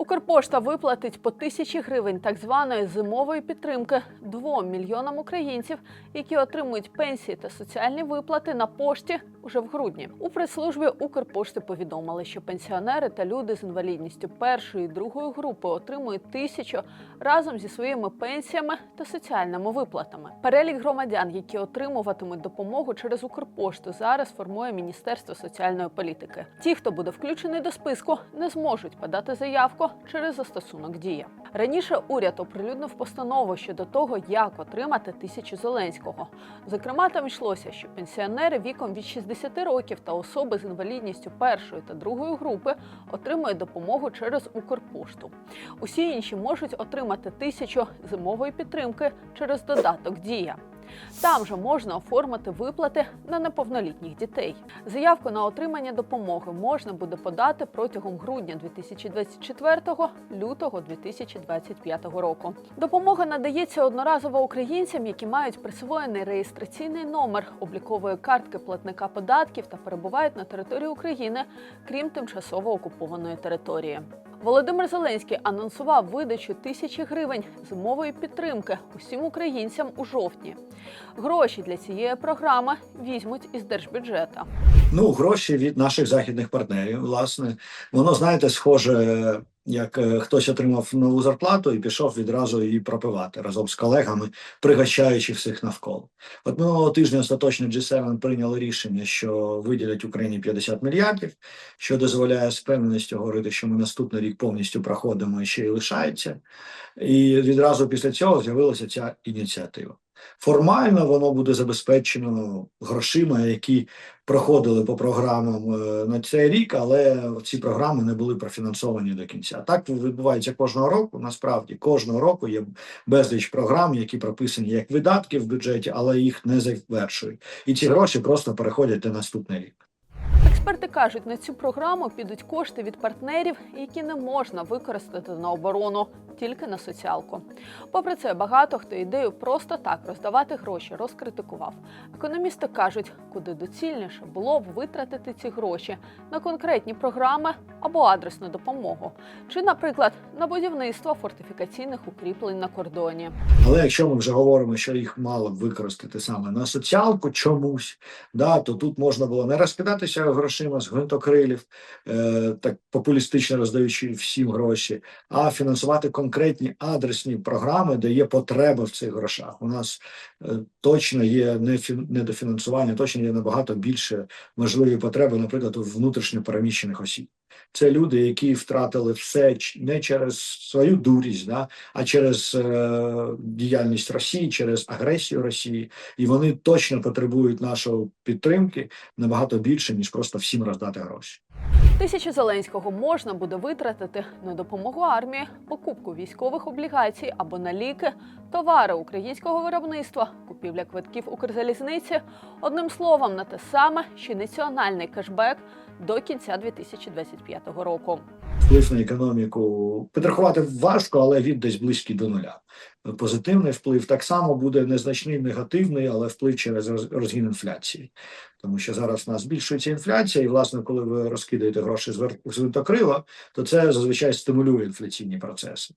Укрпошта виплатить по тисячі гривень так званої зимової підтримки двом мільйонам українців, які отримують пенсії та соціальні виплати на пошті уже в грудні. У прес-службі Укрпошти повідомили, що пенсіонери та люди з інвалідністю першої і другої групи отримують тисячу разом зі своїми пенсіями та соціальними виплатами. Перелік громадян, які отримуватимуть допомогу через Укрпошту, зараз формує Міністерство соціальної політики. Ті, хто буде включений до списку, не зможуть подати заявку через застосунок Дія. Раніше уряд оприлюднив постанову щодо того, як отримати тисячу Зеленського. Зокрема, там йшлося, що пенсіонери віком від 60 років та особи з інвалідністю першої та другої групи отримують допомогу через Укрпошту. Усі інші можуть отримати тисячу зимової підтримки через додаток Дія. Там же можна оформити виплати на неповнолітніх дітей. Заявку на отримання допомоги можна буде подати протягом грудня 2024 лютого 2025 року. Допомога надається одноразово українцям, які мають присвоєний реєстраційний номер облікової картки платника податків та перебувають на території України, крім тимчасово окупованої території. Володимир Зеленський анонсував видачу тисячі гривень з мовою підтримки усім українцям у жовтні. Гроші для цієї програми візьмуть із держбюджета. Ну, гроші від наших західних партнерів. Власне, воно знаєте, схоже, як е, хтось отримав нову зарплату і пішов відразу її пропивати разом з колегами, пригощаючи всіх навколо. От минулого тижня остаточно G7 прийняли рішення, що виділять Україні 50 мільярдів, що дозволяє з певністю говорити, що ми наступний рік повністю проходимо і ще й лишається. І відразу після цього з'явилася ця ініціатива. Формально воно буде забезпечено грошима, які проходили по програмам е, на цей рік, але ці програми не були профінансовані до кінця. Так відбувається кожного року. Насправді кожного року є безліч програм, які прописані як видатки в бюджеті, але їх не завершують. І ці гроші просто переходять на наступний рік. Експерти кажуть, на цю програму підуть кошти від партнерів, які не можна використати на оборону, тільки на соціалку. Попри це, багато хто ідею просто так роздавати гроші розкритикував. Економісти кажуть, куди доцільніше було б витратити ці гроші на конкретні програми або адресну допомогу, чи, наприклад, на будівництво фортифікаційних укріплень на кордоні. Але якщо ми вже говоримо, що їх мало б використати саме на соціалку чомусь, да, то тут можна було не розкидатися грошима з гвинтокрилів, е, так популістично роздаючи всім гроші, а фінансувати конкретні адресні програми, де є потреба в цих грошах. У нас е, точно є недофінансування, точно є набагато більше можливі потреби, наприклад, у внутрішньо переміщених осіб. Це люди, які втратили все не через свою дурість, да, а через е, діяльність Росії, через агресію Росії, і вони точно потребують нашої підтримки набагато більше ніж просто всім роздати гроші. Тисячу Зеленського можна буде витратити на допомогу армії, покупку військових облігацій або на ліки, товари українського виробництва, купівля квитків Укрзалізниці. Одним словом, на те саме, що національний кешбек до кінця 2025 року. Вплив на економіку підрахувати важко, але він десь близький до нуля. Позитивний вплив так само буде незначний, негативний, але вплив через роз- розгін інфляції. Тому що зараз у нас збільшується інфляція, і власне, коли ви розкидаєте гроші з винтокрила, то це зазвичай стимулює інфляційні процеси.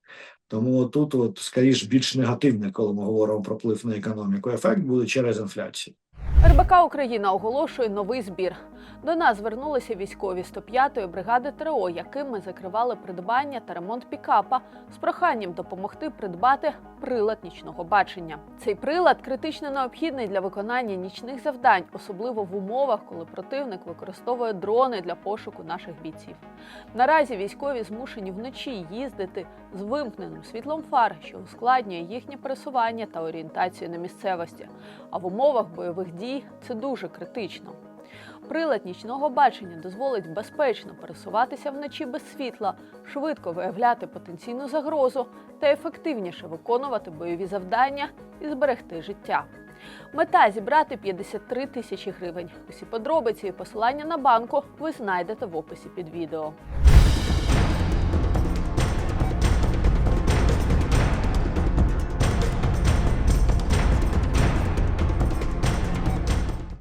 Тому тут, от скоріш більш негативний, коли ми говоримо про вплив на економіку, ефект буде через інфляцію. РБК Україна оголошує новий збір. До нас звернулися військові 105-ї бригади ТРО, яким ми закривали придбання та ремонт пікапа з проханням допомогти придбати прилад нічного бачення. Цей прилад критично необхідний для виконання нічних завдань, особливо в умовах, коли противник використовує дрони для пошуку наших бійців. Наразі військові змушені вночі їздити з вимкненим світлом фар, що ускладнює їхнє пересування та орієнтацію на місцевості. А в умовах бойових дій це дуже критично. Прилад нічного бачення дозволить безпечно пересуватися вночі без світла, швидко виявляти потенційну загрозу та ефективніше виконувати бойові завдання і зберегти життя. Мета зібрати 53 тисячі гривень. Усі подробиці і посилання на банку ви знайдете в описі під відео.